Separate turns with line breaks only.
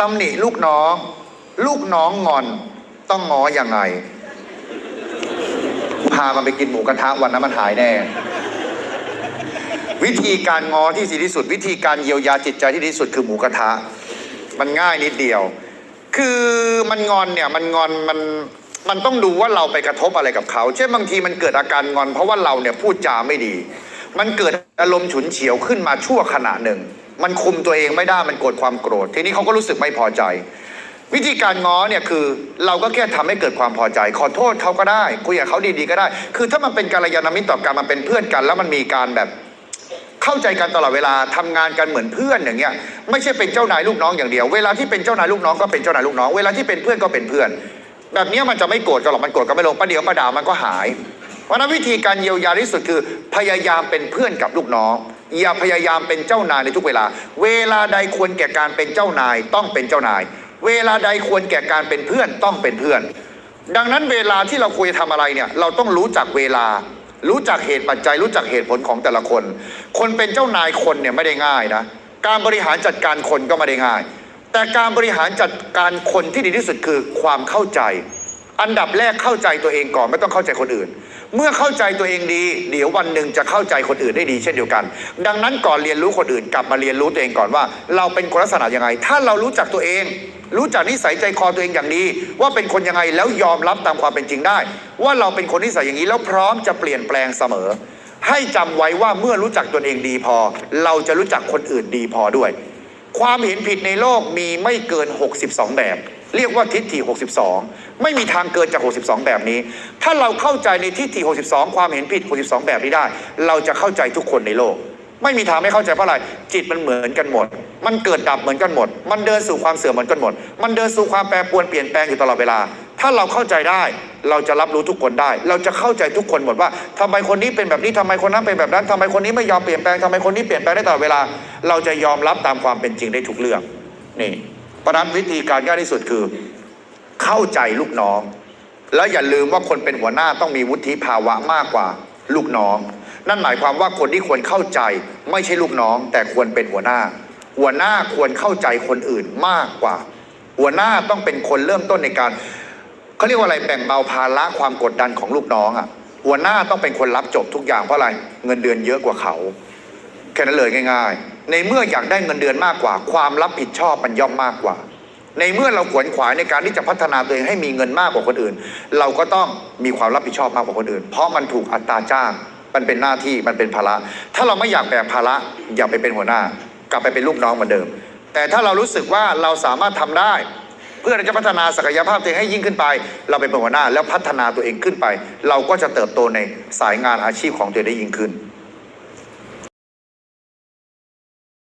ตำหนิลูกน้อง ลูกน้องงอน ต้องง้อยังไงพามันไปกินหมูกระทะวันนั้นมันหายแน่ วิธีการงอที่ดีที่สุด วิธีการเยียวยาจิตใจที่ดีที่สุดคือหมูกระทะ มันง่ายนิดเดียว คือมันงอนเนี่ยมันงอนมันมันต้องดูว่าเราไปกระทบอะไรกับเขา เช่นบางทีมันเกิดอาการงอน เพราะว่าเราเนี่ยพูดจาไม่ดี มันเกิดอารมณ์ฉุนเฉียวขึ้นมาชั่วขณะหนึ่ง มันคุมตัวเองไม่ได้มันโกรธความโกรธ ทีนี้เขาก็รู้สึกไม่พอใจ วิธีการง้อเนี่ยคือเราก็แค่ทำให้เกิดความพอใจ ขอโทษเขาก็ได้คุยกับเขาดีๆก็ได้ คือถ้ามันเป็นกัลยาณมิตรต่อกันมันเป็นเพื่อนกัน แล้วมันมีการแบบเข้าใจกันตลอดเวลาทำงานกันเหมือนเพื่อนอย่างเงี้ยไม่ใช่เป็นเจ้านายลูกน้องอย่างเดียว เวลาที่เป็นเจ้านายลูกน้องก็เป็นเจ้านายลูกน้อง เวลาที่เป็นเพื่อนก็เป็นเพื่อน แบบนี้มันจะไม่โกรธกันหรอกมันโกรธกันไม่ลงประเดี๋ยวประดามันก็หาย เพราะนั้นวิธีการเยียวยาที่สุดคือพยายามเป็นเพื่อนกับลูกน้อง อย่าพยายามเป็นเจ้านายในทุกเวลา เวลาใดควรแก่การเป็นเจ้านายต้องเป็นเจ้านาย เวลาใดควรแก่การเป็นเพื่อนต้องเป็นเพื่อน ดังนั้นเวลาที่เราคุยทำอะไรเนี่ยเราต้องรู้จักเวลา รู้จักเหตุปัจจัย รู้จักเหตุผลของแต่ละคน คนเป็นเจ้านายคนเนี่ยไม่ได้ง่ายนะการบริหารจัดการคนก็ไม่ได้ง่าย แต่การบริหารจัดการคนที่ดีที่สุดคือความเข้าใจ อันดับแรกเข้าใจตัวเองก่อนไม่ต้องเข้าใจคนอื่น เมื่อเข้าใจตัวเองดี เดี๋ยววันหนึ่งจะเข้าใจคนอื่นได้ดีเช่นเดียวกัน ดังนั้นก่อนเรียนรู้คนอื่นกลับมาเรียนรู้ตัวเองก่อนว่า เราเป็นคนลักษณะยังไง ถ้าเรารู้จักตัวเอง รู้จักนิสัยใจคอตัวเองอย่างดี ว่าเป็นคนยังไงแล้วยอมรับตามความเป็นจริงได้ ว่าเราเป็นคนนิสัยอย่างนี้แล้วพร้อมจะเปลี่ยนแปลงเสมอ ให้จำไว้ว่าเมื่อรู้จักตนเองดีพอ เราจะรู้จักคนอื่นดีพอด้วย ความเห็นผิดในโลกมีไม่เกิน 62 แบบ เรียกว่าทิฏฐิ 62 ไม่มีทางเกินจาก 62 แบบนี้ ถ้าเราเข้าใจในทิฏฐิ 62 ความเห็นผิด 62 แบบนี้ได้ เราจะเข้าใจทุกคนในโลก ไม่มีทางไม่เข้าใจเพราะอะไร จิตมันเหมือนกันหมด มันเกิดดับเหมือนกันหมด มันเดินสู่ความเสื่อมเหมือนกันหมด มันเดินสู่ความแปรปรวนเปลี่ยนแปลงอยู่ตลอดเวลา ถ้าเราเข้าใจได้ เราจะรับรู้ทุกคนได้ เราจะเข้าใจทุกคนหมดว่าทำไมคนนี้เป็นแบบนี้ทำไมคนนั้นเป็นแบบนั้นทำไมคนนี้ไม่ยอมเปลี่ยนแปลงทำไมคนนี้เปลี่ยนแปลงได้ตลอดเวลา เราจะยอมรับตามความเป็นจริงได้ทุกเรื่อง นี่ ราะนั้นวิธีการง่ายที่สุดคือ เข้าใจลูกน้อง แล้วอย่าลืมว่าคนเป็นหัวหน้าต้องมีวุฒิภาวะมากกว่าลูกน้อง นั่นหมายความว่าคนที่ควรเข้าใจไม่ใช่ลูกน้อง แต่ควรเป็นหัวหน้า หัวหน้าควรเข้าใจคนอื่นมากกว่า หัวหน้าต้องเป็นคนเริ่มต้นในการเขาเรียกว่าอะไรแบ่งเบาภาระความกดดันของลูกน้องอะหัวหน้าต้องเป็นคนรับจบทุกอย่างเพราะอะไรเงินเดือนเยอะกว่าเขา ค่นั้นเลยง่าย ๆ ในเมื่ออยากได้เงินเดือนมากกว่า ความรับผิดชอบมันย่อมมากกว่า ในเมื่อเราขวนขวายในการที่จะพัฒนาตัวเองให้มีเงินมากกว่าคนอื่น เราก็ต้องมีความรับผิดชอบมากกว่าคนอื่น เพราะมันถูกอัตราจ้าง มันเป็นหน้าที่มันเป็นภาระ ถ้าเราไม่อยากแบกภาระอย่าไปเป็นหัวหน้า กลับไปเป็นลูกน้องเหมือนเดิม แต่ถ้าเรารู้สึกว่าเราสามารถทำได้ เพื่อเราจะพัฒนาศักยภาพตัวเองให้ยิ่งขึ้นไป เราเป็นหัวหน้าแล้วพัฒนาตัวเองขึ้นไป เราก็จะเติบโตในสายงานอาชีพของตัวเองได้ยิ่งขึ้น